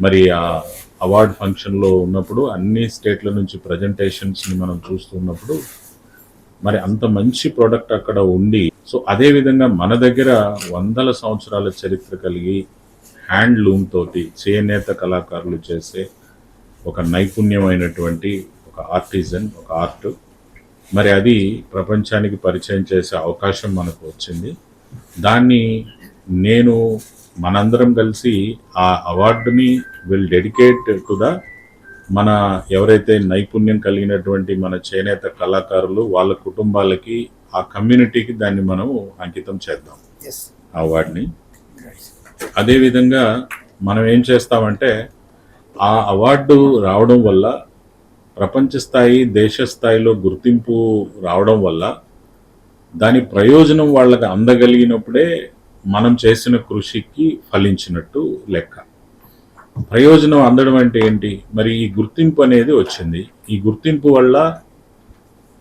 మరి ఆ అవార్డ్ ఫంక్షన్లో ఉన్నప్పుడు అన్ని స్టేట్ల నుంచి ప్రజెంటేషన్స్ని మనం చూస్తున్నప్పుడు మరి అంత మంచి ప్రోడక్ట్ అక్కడ ఉండి సో అదే విధంగా మన దగ్గర వందల సంవత్సరాల చరిత్ర కలిగి హ్యాండ్లూమ్ తోటి చేనేత కళాకారులు చేసే ఒక నైపుణ్యమైనటువంటి ఒక ఆర్టిజన్ ఒక ఆర్ట్. మరి అది ప్రపంచానికి పరిచయం చేసే అవకాశం మనకు వచ్చింది. దాన్ని నేను మనందరం కలిసి ఆ అవార్డుని విల్ డెడికేట్ టు ద మన ఎవరైతే నైపుణ్యం కలిగినటువంటి మన చేనేత కళాకారులు వాళ్ళ కుటుంబాలకి ఆ కమ్యూనిటీకి దాన్ని మనం అంకితం చేద్దాం. ఆ అవార్డుని. అదేవిధంగా మనం ఏం చేస్తామంటే ఆ అవార్డు రావడం వల్ల ప్రపంచ స్థాయి దేశ స్థాయిలో గుర్తింపు రావడం వల్ల దాని ప్రయోజనం వాళ్ళకి అందగలిగినప్పుడే మనం చేసిన కృషికి ఫలించినట్టు లెక్క. ప్రయోజనం అందడం అంటే ఏంటి? మరి ఈ గుర్తింపు అనేది వచ్చింది. ఈ గుర్తింపు వల్ల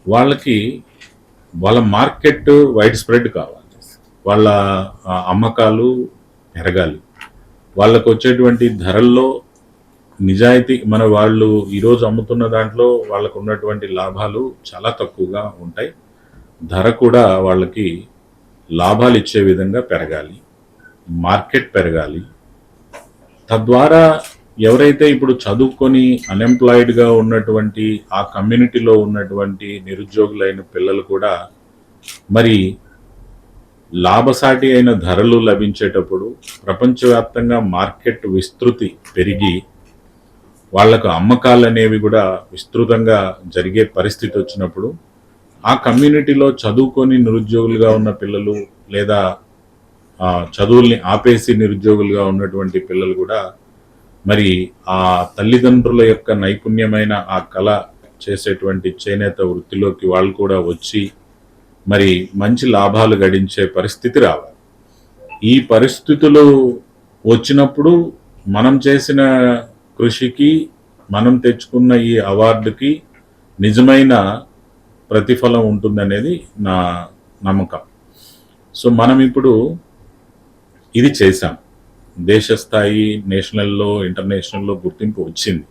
వాళ్ళకి వాళ్ళ మార్కెట్ వైడ్ స్ప్రెడ్ కావాలి. వాళ్ళ అమ్మకాలు పెరగాలి. వాళ్ళకు వచ్చేటువంటి ధరల్లో నిజాయితీ మన వాళ్ళు ఈరోజు అమ్ముతున్న దాంట్లో వాళ్ళకు ఉన్నటువంటి లాభాలు చాలా తక్కువగా ఉంటాయి. ధర కూడా వాళ్ళకి లాభాలు ఇచ్చే విధంగా పెరగాలి మార్కెట్ పెరగాలి. తద్వారా ఎవరైతే ఇప్పుడు చదువుకొని అన్ఎంప్లాయిడ్గా ఉన్నటువంటి ఆ కమ్యూనిటీలో ఉన్నటువంటి నిరుద్యోగులైన పిల్లలు కూడా మరి లాభసాటి అయిన ధరలు లభించేటప్పుడు ప్రపంచవ్యాప్తంగా మార్కెట్ విస్తృతి పెరిగి వాళ్ళకు అమ్మకాలు అనేవి కూడా విస్తృతంగా జరిగే పరిస్థితి వచ్చినప్పుడు ఆ కమ్యూనిటీలో చదువుకొని నిరుద్యోగులుగా ఉన్న పిల్లలు లేదా చదువుల్ని ఆపేసి నిరుద్యోగులుగా ఉన్నటువంటి పిల్లలు కూడా మరి ఆ తల్లిదండ్రుల యొక్క నైపుణ్యమైన ఆ కళ చేసేటువంటి చేనేత వృత్తిలోకి వాళ్ళు కూడా వచ్చి మరి మంచి లాభాలు గడించే పరిస్థితి రావాలి. ఈ పరిస్థితులు వచ్చినప్పుడు మనం చేసిన కృషికి మనం తెచ్చుకున్న ఈ అవార్డుకి నిజమైన ప్రతిఫలం ఉంటుందనేది నా నమ్మకం. సో మనం ఇప్పుడు ఇది చేశాం. దేశ స్థాయి నేషనల్లో ఇంటర్నేషనల్లో గుర్తింపు వచ్చింది.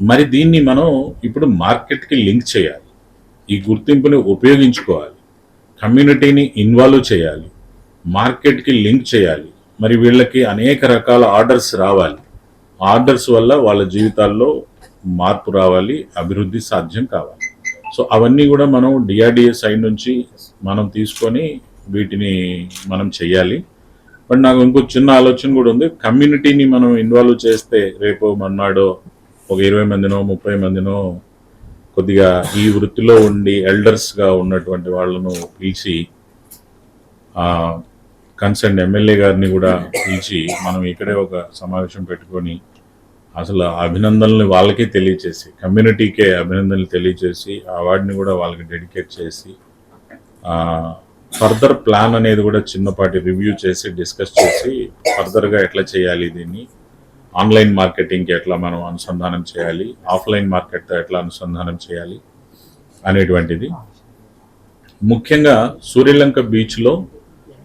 మరి దీన్ని మనం ఇప్పుడు మార్కెట్కి లింక్ చేయాలి. ఈ గుర్తింపుని ఉపయోగించుకోవాలి. కమ్యూనిటీని ఇన్వాల్వ్ చేయాలి. మార్కెట్కి లింక్ చేయాలి. మరి వీళ్ళకి అనేక రకాల ఆర్డర్స్ రావాలి. ఆర్డర్స్ వల్ల వాళ్ళ జీవితాల్లో మార్పు రావాలి అభివృద్ధి సాధ్యం కావాలి. సో అవన్నీ కూడా మనం డిఆర్డిఏ సైడ్ నుంచి మనం తీసుకొని వీటిని మనం చేయాలి. బట్ నాకు ఇంకో చిన్న ఆలోచన కూడా ఉంది. కమ్యూనిటీని మనం ఇన్వాల్వ్ చేస్తే రేపు మన్నాడో ఒక ఇరవై మందినో ముప్పై మందినో కొద్దిగా ఈ వృత్తిలో ఉండి ఎల్డర్స్గా ఉన్నటువంటి వాళ్ళను పిలిచి కన్సర్న్ ఎమ్మెల్యే గారిని కూడా పిలిచి మనం ఇక్కడే ఒక సమావేశం పెట్టుకొని అసలు అభినందనలు వాళ్ళకే తెలియచేసి కమ్యూనిటీకే అభినందనలు తెలియచేసి అవార్డుని కూడా వాళ్ళకి డెడికేట్ చేసి ఫర్దర్ ప్లాన్ అనేది కూడా చిన్నపాటి రివ్యూ చేసి డిస్కస్ చేసి ఫర్దర్గా ఎట్లా చేయాలి దీన్ని ఆన్లైన్ మార్కెటింగ్కి ఎట్లా మనం అనుసంధానం చేయాలి ఆఫ్లైన్ మార్కెట్తో ఎట్లా అనుసంధానం చేయాలి అనేటువంటిది. ముఖ్యంగా సూర్యలంక బీచ్లో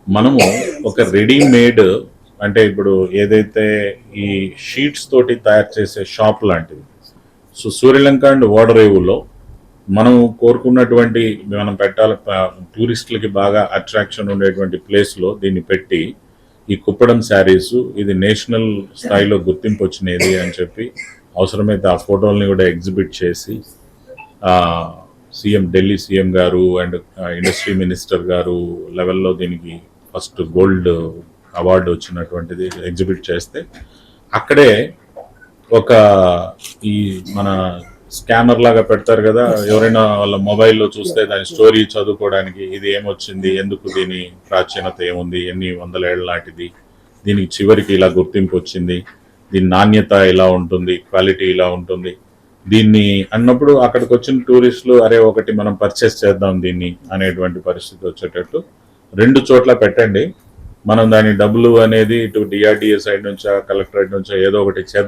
మనము ఒక రెడీమేడ్ అంటే ఇప్పుడు ఏదైతే ఈ షీట్స్ తోటి తయారు చేసే షాప్ లాంటిది. సో సూర్యలంక అండ్ ఓడరేవులో మనం కోరుకున్నటువంటి మనం పెట్టాల టూరిస్టులకి బాగా అట్రాక్షన్ ఉండేటువంటి ప్లేస్లో దీన్ని పెట్టి ఈ కుప్పడం శారీస్ ఇది నేషనల్ స్థాయిలో గుర్తింపు వచ్చినది అని చెప్పి అవసరమైతే ఆ ఫోటోల్ని కూడా ఎగ్జిబిట్ చేసి సీఎం ఢిల్లీ సీఎం గారు అండ్ ఇండస్ట్రీ మినిస్టర్ గారు లెవెల్లో దీనికి ఫస్ట్ గోల్డ్ అవార్డు వచ్చినటువంటిది ఎగ్జిబిట్ చేస్తే అక్కడే ఒక ఈ మన స్కానర్ లాగా పెడతారు కదా ఎవరైనా వాళ్ళ మొబైల్లో చూస్తే దాని స్టోరీ చదువుకోవడానికి ఇది ఏమొచ్చింది ఎందుకు దీని ప్రాచీనత ఏముంది ఎన్ని వందల ఏళ్ళ నాటిది దీనికి చివరికి ఇలా గుర్తింపు వచ్చింది దీని నాణ్యత ఇలా ఉంటుంది క్వాలిటీ ఇలా ఉంటుంది. దీన్ని అన్నప్పుడు అక్కడికి వచ్చిన టూరిస్టులు అరే ఒకటి మనం పర్చేస్ చేద్దాం దీన్ని అనేటువంటి పరిస్థితి వచ్చేటట్టు రెండు చోట్ల పెట్టండి. మనం దాని డబ్బులు అనేది ఇటు డిఆర్డిఏ సైడ్ నుంచా కలెక్టరేట్ నుంచా ఏదో ఒకటి చేద్దాం.